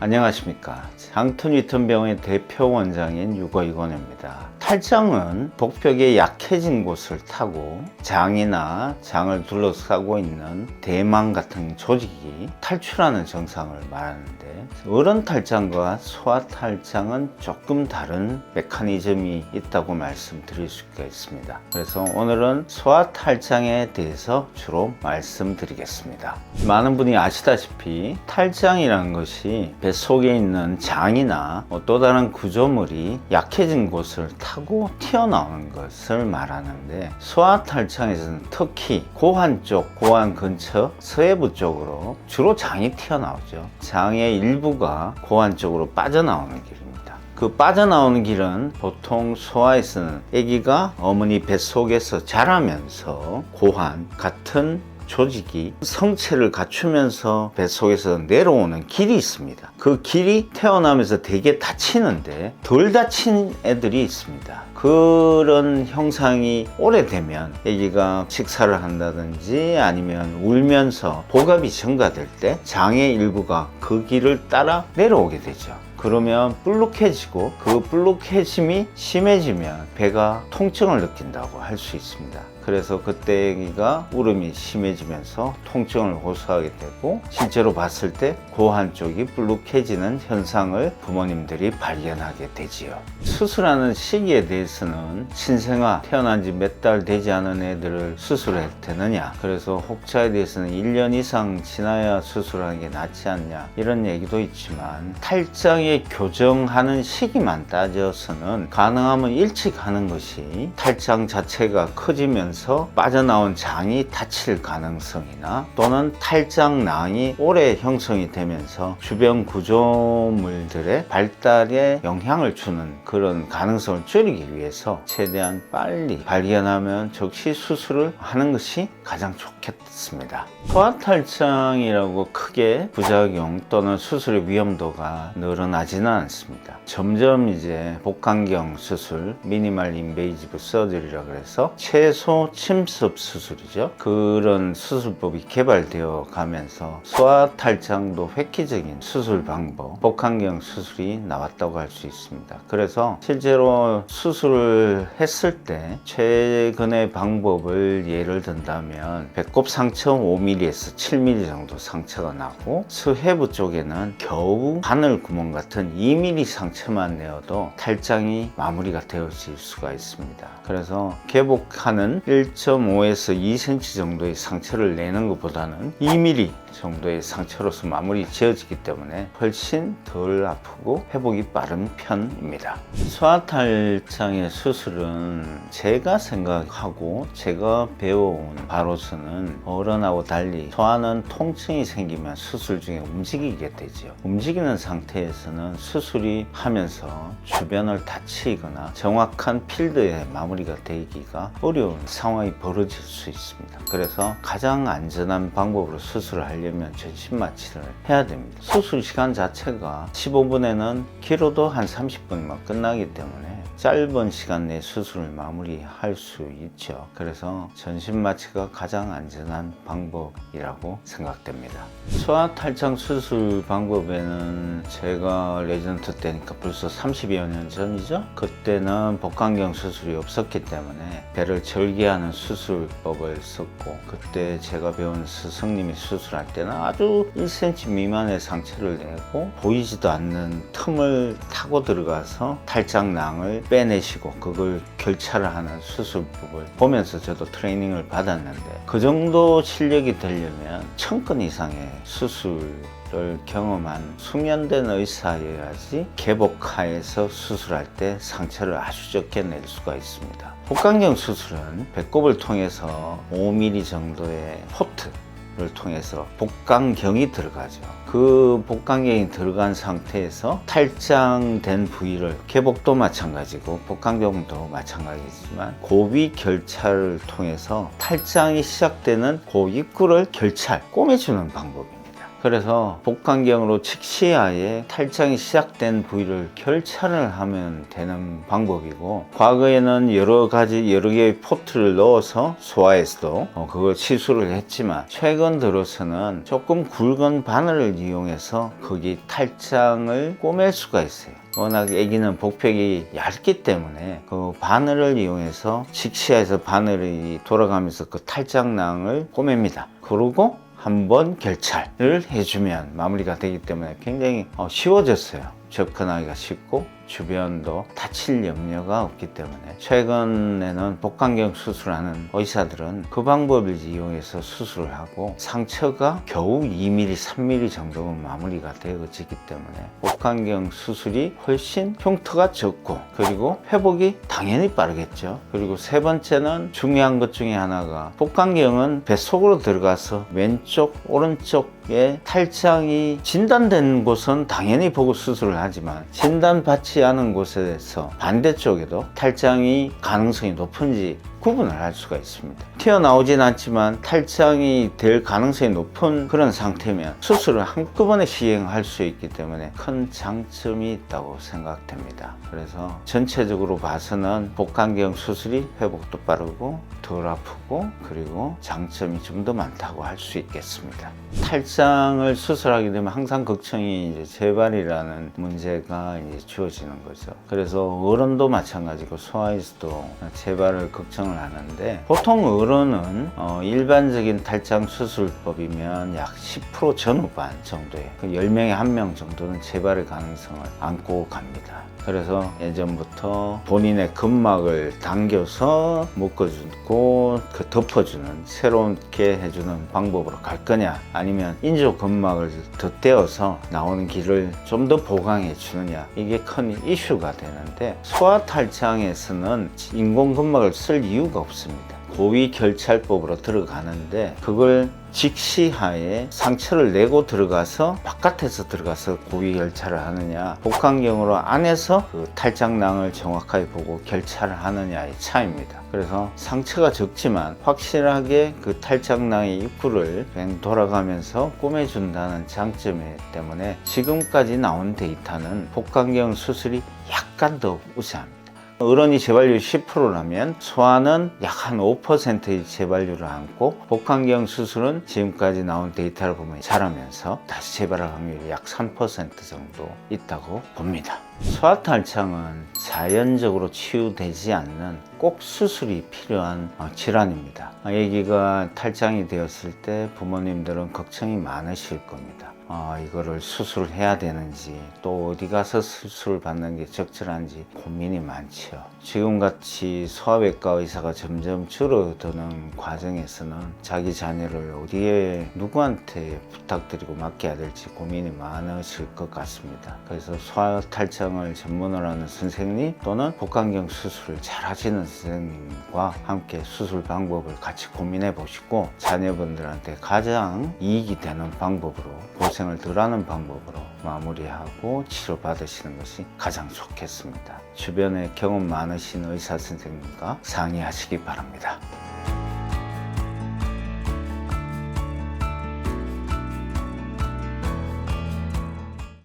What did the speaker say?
안녕하십니까. 장터니턴병원의 대표 원장인 유거 이건입니다. 탈장은 복벽에 약해진 곳을 타고 장이나 장을 둘러싸고 있는 대망 같은 조직이 탈출하는 증상을 말하는데 어른 탈장과 소아 탈장은 조금 다른 메커니즘이 있다고 말씀드릴 수가 있습니다. 그래서 오늘은 소아 탈장에 대해서 주로 말씀드리겠습니다. 많은 분이 아시다시피 탈장이라는 것이 뱃속에 있는 장이나 뭐또 다른 구조물이 약해진 곳을 타고 튀어나오는 것을 말하는데 소아 탈장에서는 특히 고환 쪽, 고환 근처 서해부 쪽으로 주로 장이 튀어나오죠. 장의 일부가 고환 쪽으로 빠져나오는 길입니다. 그 빠져나오는 길은 보통 소아에서는 아기가 어머니 뱃속에서 자라면서 고환 같은 조직이 성체를 갖추면서 뱃속에서 내려오는 길이 있습니다. 그 길이 태어나면서 되게 다치는데 덜 다친 애들이 있습니다. 그런 형상이 오래되면 아기가 식사를 한다든지 아니면 울면서 복압이 증가될 때 장의 일부가 그 길을 따라 내려오게 되죠. 그러면 불룩해지고 그 불룩해짐이 심해지면 배가 통증을 느낀다고 할 수 있습니다. 그래서 그때 아기가 울음이 심해지면서 통증을 호소하게 되고 실제로 봤을 때 고환 쪽이 불룩해지는 현상을 부모님들이 발견하게 되지요. 수술하는 시기에 대해서는 신생아 태어난 지 몇 달 되지 않은 애들을 수술해도 되느냐 그래서 혹자에 대해서는 1년 이상 지나야 수술하는 게 낫지 않냐 이런 얘기도 있지만 탈장에 교정하는 시기만 따져서는 가능하면 일찍 하는 것이 탈장 자체가 커지면서 빠져나온 장이 다칠 가능성이나 또는 탈장낭이 오래 형성이 되면서 주변 구조물들의 발달에 영향을 주는 그런 가능성을 줄이기 위해서 최대한 빨리 발견하면 즉시 수술을 하는 것이 가장 좋겠습니다. 소아탈장이라고 크게 부작용 또는 수술의 위험도가 늘어나지는 않습니다. 점점 이제 복강경 수술, 미니멀 인베이지브 서저리라 그래서 최소 침습 수술이죠. 그런 수술법이 개발되어 가면서 소아 탈장도 획기적인 수술 방법, 복강경 수술이 나왔다고 할 수 있습니다. 그래서 실제로 수술을 했을 때 최근의 방법을 예를 든다면 배꼽 상처 5mm에서 7mm 정도 상처가 나고 수해부 쪽에는 겨우 바늘 구멍 같은 2mm 상처만 내어도 탈장이 마무리가 되어질 수가 있습니다. 그래서 개복하는 1.5에서 2cm 정도의 상처를 내는 것보다는 2mm 정도의 상처로서 마무리 지어지기 때문에 훨씬 덜 아프고 회복이 빠른 편입니다. 소아탈장의 수술은 제가 생각하고 제가 배워온 바로서는 어른하고 달리 소아는 통증이 생기면 수술 중에 움직이게 되죠. 움직이는 상태에서는 수술이 하면서 주변을 다치거나 정확한 필드에 마무리가 되기가 어려운 상황이 벌어질 수 있습니다. 그래서 가장 안전한 방법으로 수술을 하려면 전신 마취를 해야 됩니다. 수술 시간 자체가 15분에는 길어도 한 30분이면 끝나기 때문에 짧은 시간 내에 수술을 마무리할 수 있죠. 그래서 전신 마취가 가장 안전한 방법이라고 생각됩니다. 소아 탈장 수술 방법에는 제가 레전트 때니까 벌써 30여 년 전이죠. 그때는 복강경 수술이 없었기 때문에 배를 절개하는 수술법을 썼고 그때 제가 배운 스승님이 수술할 때는 아주 1cm 미만의 상처를 내고 보이지도 않는 틈을 타고 들어가서 탈장낭을 빼내시고 그걸 결차를 하는 수술법을 보면서 저도 트레이닝을 받았는데 그 정도 실력이 되려면 천 건 이상의 수술을 경험한 숙련된 의사여야지 개복하에서 수술할 때 상처를 아주 적게 낼 수가 있습니다. 복강경 수술은 배꼽을 통해서 5mm 정도의 포트 를 통해서 복강경이 들어가죠. 그 복강경이 들어간 상태에서 탈장된 부위를 개복도 마찬가지고 복강경도 마찬가지지만 고비 결찰을 통해서 탈장이 시작되는 그 입구를 결찰, 꼬매주는 방법입니다. 그래서 복강경으로 직시하에 탈장이 시작된 부위를 결찰을 하면 되는 방법이고 과거에는 여러 가지 여러 개의 포트를 넣어서 소화에서도 어, 그걸 시술을 했지만 최근 들어서는 조금 굵은 바늘을 이용해서 거기 탈장을 꼬맬 수가 있어요. 워낙 아기는 복벽이 얇기 때문에 그 바늘을 이용해서 직시해서 바늘이 돌아가면서 그 탈장낭을 꼬맵니다. 그리고 한번 결찰을 해주면 마무리가 되기 때문에 굉장히 어, 쉬워졌어요. 접근하기가 쉽고 주변도 다칠 염려가 없기 때문에 최근에는 복강경 수술하는 의사들은 그 방법을 이용해서 수술을 하고 상처가 겨우 2mm, 3mm 정도면 마무리가 되어지기 때문에 복강경 수술이 훨씬 흉터가 적고 그리고 회복이 당연히 빠르겠죠. 그리고 세 번째는 중요한 것 중에 하나가 복강경은 뱃속으로 들어가서 왼쪽, 오른쪽에 탈장이 진단된 곳은 당연히 보고 수술을 하지만 진단받지 않은 곳에서 반대쪽에도 탈장이 가능성이 높은지 구분을 할 수가 있습니다. 튀어나오진 않지만 탈장이 될 가능성이 높은 그런 상태면 수술을 한꺼번에 시행할 수 있기 때문에 큰 장점이 있다고 생각됩니다. 그래서 전체적으로 봐서는 복강경 수술이 회복도 빠르고 덜 아프고 그리고 장점이 좀 더 많다고 할 수 있겠습니다. 탈장을 수술하게 되면 항상 걱정이 이제 재발이라는 문제가 이제 주어지는 거죠. 그래서 어른도 마찬가지고 소아에서도 재발을 걱정 을 하는데 보통 어른은 어, 일반적인 탈장 수술법이면 약 10% 전후반 정도의 그 10명에 1명 정도는 재발의 가능성을 안고 갑니다. 그래서 예전부터 본인의 근막을 당겨서 묶어주고 그 덮어주는 새롭게 해주는 방법으로 갈 거냐 아니면 인조 근막을 덧대어서 나오는 길을 좀 더 보강해 주느냐 이게 큰 이슈가 되는데 소아 탈장에서는 인공 근막을 쓸 이유 가 없습니다. 고위 결찰법으로 들어가는데 그걸 직시하에 상처를 내고 들어가서 바깥에서 들어가서 고위 결찰을 하느냐 복강경으로 안에서 그 탈장낭을 정확하게 보고 결찰을 하느냐의 차이입니다. 그래서 상처가 적지만 확실하게 그 탈장낭의 입구를 돌아가면서 꼬매준다는 장점이 때문에 지금까지 나온 데이터는 복강경 수술이 약간 더 우세합니다. 어른이 재발률 10%라면 소아는 약 한 5%의 재발률을 안고 복강경 수술은 지금까지 나온 데이터를 보면 잘하면서 다시 재발할 확률이 약 3% 정도 있다고 봅니다. 소아탈창은 자연적으로 치유되지 않는 꼭 수술이 필요한 어, 질환입니다. 아기가 탈장이 되었을 때 부모님들은 걱정이 많으실 겁니다. 아, 이거를 수술해야 되는지 또 어디 가서 수술을 받는 게 적절한지 고민이 많죠. 지금같이 소아외과 의사가 점점 줄어드는 과정에서는 자기 자녀를 어디에 누구한테 부탁드리고 맡겨야 될지 고민이 많으실 것 같습니다. 그래서 소아탈 장을 전문으로 하는 선생님 또는 복강경 수술을 잘 하시는 선생님과 함께 수술 방법을 같이 고민해 보시고 자녀분들한테 가장 이익이 되는 방법으로 고생을 덜 하는 방법으로 마무리하고 치료받으시는 것이 가장 좋겠습니다. 주변에 경험 많으신 의사 선생님과 상의하시기 바랍니다.